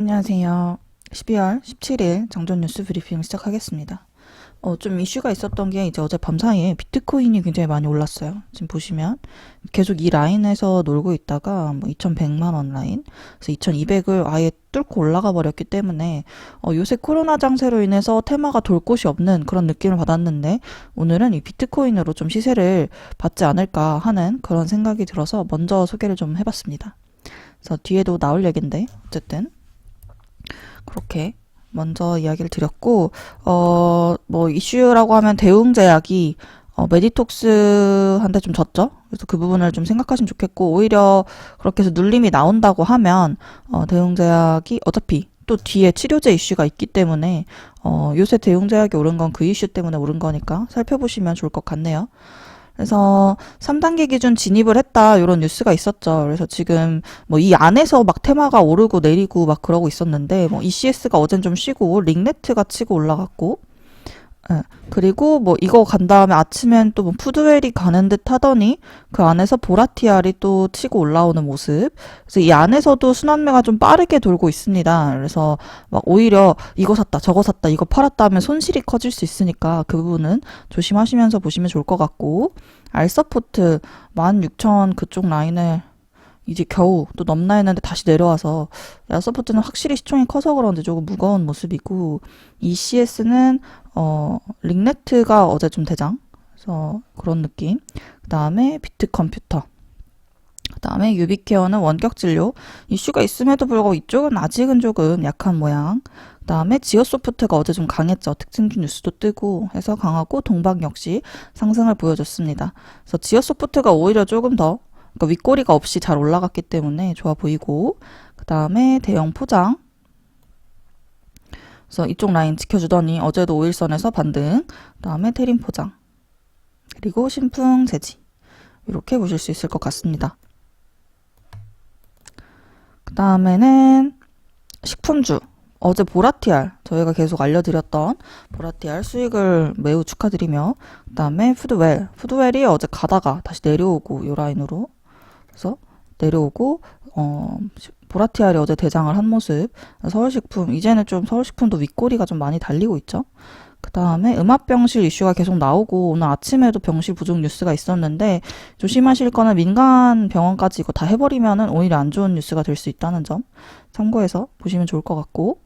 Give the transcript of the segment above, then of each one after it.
안녕하세요. 12월 17일 정전 뉴스 브리핑 시작하겠습니다. 어, 좀 이슈가 있었던 게 이제 어제 밤 사이에 비트코인이 굉장히 많이 올랐어요. 지금 보시면 계속 이 라인에서 놀고 있다가 뭐 2100만 원 라인, 그래서 2200을 아예 뚫고 올라가 버렸기 때문에 어, 요새 코로나 장세로 인해서 테마가 돌 곳이 없는 그런 느낌을 받았는데 오늘은 이 비트코인으로 좀 시세를 받지 않을까 하는 그런 생각이 들어서 먼저 소개를 좀 해봤습니다. 그래서 뒤에도 나올 얘긴데 어쨌든 그렇게 먼저 이야기를 드렸고 어 뭐 이슈라고 하면 대웅제약이 어, 메디톡스한테 좀 졌죠. 그래서 그 부분을 좀 생각하시면 좋겠고 오히려 그렇게 해서 눌림이 나온다고 하면 어, 대웅제약이 어차피 또 뒤에 치료제 이슈가 있기 때문에 어, 요새 대웅제약이 오른 건 그 이슈 때문에 오른 거니까 살펴보시면 좋을 것 같네요. 그래서 3단계 기준 진입을 했다 이런 뉴스가 있었죠. 그래서 지금 뭐 이 안에서 막 테마가 오르고 내리고 막 그러고 있었는데 뭐 ECS가 어젠 좀 쉬고 링네트가 치고 올라갔고 예. 그리고 뭐 이거 간 다음에 아침엔 또 뭐 푸드웰이 가는 듯 하더니 그 안에서 보라티알이 또 치고 올라오는 모습. 그래서 이 안에서도 순환매가 좀 빠르게 돌고 있습니다. 그래서 막 오히려 이거 샀다, 저거 샀다, 이거 팔았다 하면 손실이 커질 수 있으니까 그 부분은 조심하시면서 보시면 좋을 것 같고 알서포트 16,000 그쪽 라인을 이제 겨우 또 넘나 했는데 다시 내려와서 야 서포트는 확실히 시총이 커서 그런지 조금 무거운 모습이고 ECS는 어 링네트가 어제 좀 대장? 그래서 그런 느낌. 그 다음에 비트 컴퓨터. 그 다음에 유비케어는 원격 진료. 이슈가 있음에도 불구하고 이쪽은 아직은 조금 약한 모양. 그 다음에 지오소프트가 어제 좀 강했죠. 특징주 뉴스도 뜨고 해서 강하고 동박 역시 상승을 보여줬습니다. 그래서 지오소프트가 오히려 조금 더 그러니까 윗꼬리가 없이 잘 올라갔기 때문에 좋아 보이고 그 다음에 대형 포장. 그래서 이쪽 라인 지켜주더니 어제도 5일선에서 반등. 그 다음에 테린 포장. 그리고 신풍 재지. 이렇게 보실 수 있을 것 같습니다. 그 다음에는 식품주. 어제 보라티알 저희가 계속 알려드렸던 보라티알 수익을 매우 축하드리며 그 다음에 푸드웰. 푸드웰이 어제 가다가 다시 내려오고 요 라인으로 그래서 내려오고 어 보라티알이 어제 대장을 한 모습 서울식품 이제는 좀 서울식품도 윗꼬리가 좀 많이 달리고 있죠. 그 다음에 음압병실 이슈가 계속 나오고 오늘 아침에도 병실 부족 뉴스가 있었는데 조심하실 거는 민간 병원까지 이거 다 해버리면은 오히려 안 좋은 뉴스가 될 수 있다는 점 참고해서 보시면 좋을 것 같고.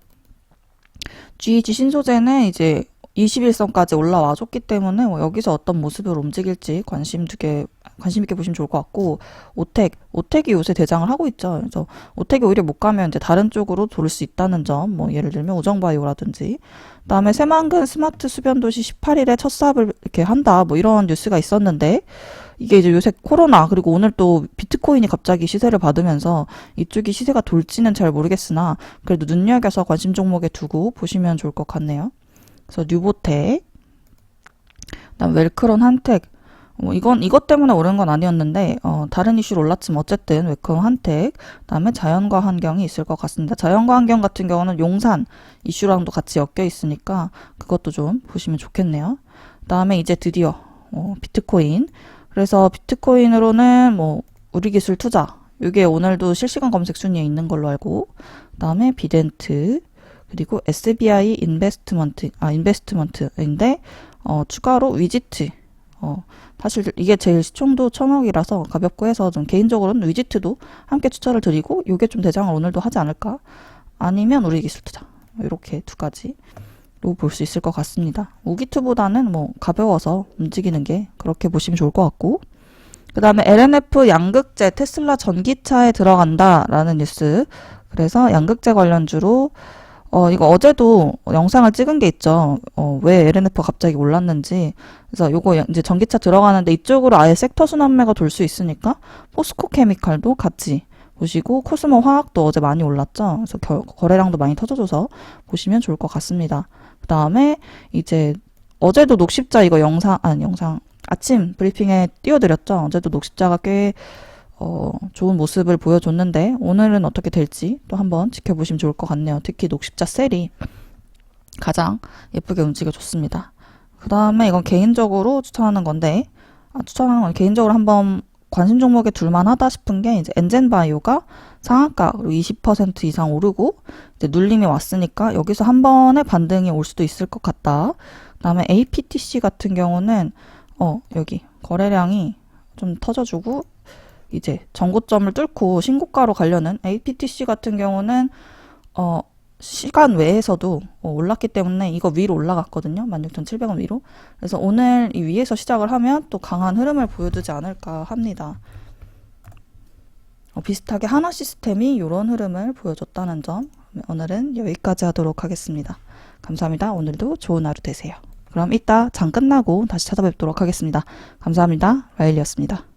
GH 신소재는 이제 21선까지 올라와 줬기 때문에 뭐 여기서 어떤 모습으로 움직일지 관심 두게 관심 있게 보시면 좋을 것 같고 오텍 오텍이 요새 대장을 하고 있죠. 그래서 오텍이 오히려 못 가면 이제 다른 쪽으로 돌 수 있다는 점, 뭐 예를 들면 우정바이오라든지 그다음에 새만금 스마트 수변 도시 18일에 첫 사업을 이렇게 한다. 뭐 이런 뉴스가 있었는데 이게 이제 요새 코로나 그리고 오늘 또 비트코인이 갑자기 시세를 받으면서 이쪽이 시세가 돌지는 잘 모르겠으나 그래도 눈여겨서 관심 종목에 두고 보시면 좋을 것 같네요. 그래서 뉴보텍, 그다음 웰크론 한텍. 뭐 이건 이것 때문에 오른 건 아니었는데 어, 다른 이슈로 올랐지만 어쨌든 웰크론 한텍, 그다음에 자연과 환경이 있을 것 같습니다. 자연과 환경 같은 경우는 용산 이슈랑도 같이 엮여 있으니까 그것도 좀 보시면 좋겠네요. 그다음에 이제 드디어 어, 비트코인. 그래서 비트코인으로는 뭐 우리 기술 투자. 이게 오늘도 실시간 검색 순위에 있는 걸로 알고 그다음에 비덴트 그리고 SBI 인베스트먼트, 아, 인베스트먼트인데, 어, 추가로 위지트. 어, 사실 이게 제일 시총도 천억이라서 가볍고 해서 좀 개인적으로는 위지트도 함께 추천을 드리고, 요게 좀 대장을 오늘도 하지 않을까? 아니면 우리 기술 투자. 이렇게 두 가지로 볼 수 있을 것 같습니다. 우기투보다는 뭐 가벼워서 움직이는 게 그렇게 보시면 좋을 것 같고, 그 다음에 LNF 양극재 테슬라 전기차에 들어간다라는 뉴스. 그래서 양극재 관련주로 어, 이거 어제도 영상을 찍은 게 있죠. 어, 왜 LNF가 갑자기 올랐는지. 그래서 요거 이제 전기차 들어가는데 이쪽으로 아예 섹터 순환매가 돌 수 있으니까 포스코 케미칼도 같이 보시고 코스모 화학도 어제 많이 올랐죠. 그래서 겨, 거래량도 많이 터져줘서 보시면 좋을 것 같습니다. 그 다음에 이제 어제도 녹십자 이거 영상, 아니 영상, 아침 브리핑에 띄워드렸죠. 어제도 녹십자가 꽤 어, 좋은 모습을 보여줬는데 오늘은 어떻게 될지 또 한번 지켜보시면 좋을 것 같네요. 특히 녹십자 셀이 가장 예쁘게 움직여줬습니다. 그 다음에 이건 개인적으로 추천하는 건데 아, 추천하는 건 개인적으로 한번 관심 종목에 둘만하다 싶은 게 이제 엔젠바이오가 상한가로 20% 이상 오르고 이제 눌림이 왔으니까 여기서 한 번에 반등이 올 수도 있을 것 같다. 그다음에 APTC 같은 경우는 어 여기 거래량이 좀 터져주고 이제 전고점을 뚫고 신고가로 가려는 APTC 같은 경우는 어 시간 외에서도 어, 올랐기 때문에 이거 위로 올라갔거든요. 16,700원 위로. 그래서 오늘 이 위에서 시작을 하면 또 강한 흐름을 보여주지 않을까 합니다. 어, 비슷하게 하나 시스템이 이런 흐름을 보여줬다는 점 오늘은 여기까지 하도록 하겠습니다. 감사합니다. 오늘도 좋은 하루 되세요. 그럼 이따 장 끝나고 다시 찾아뵙도록 하겠습니다. 감사합니다. 라일리였습니다.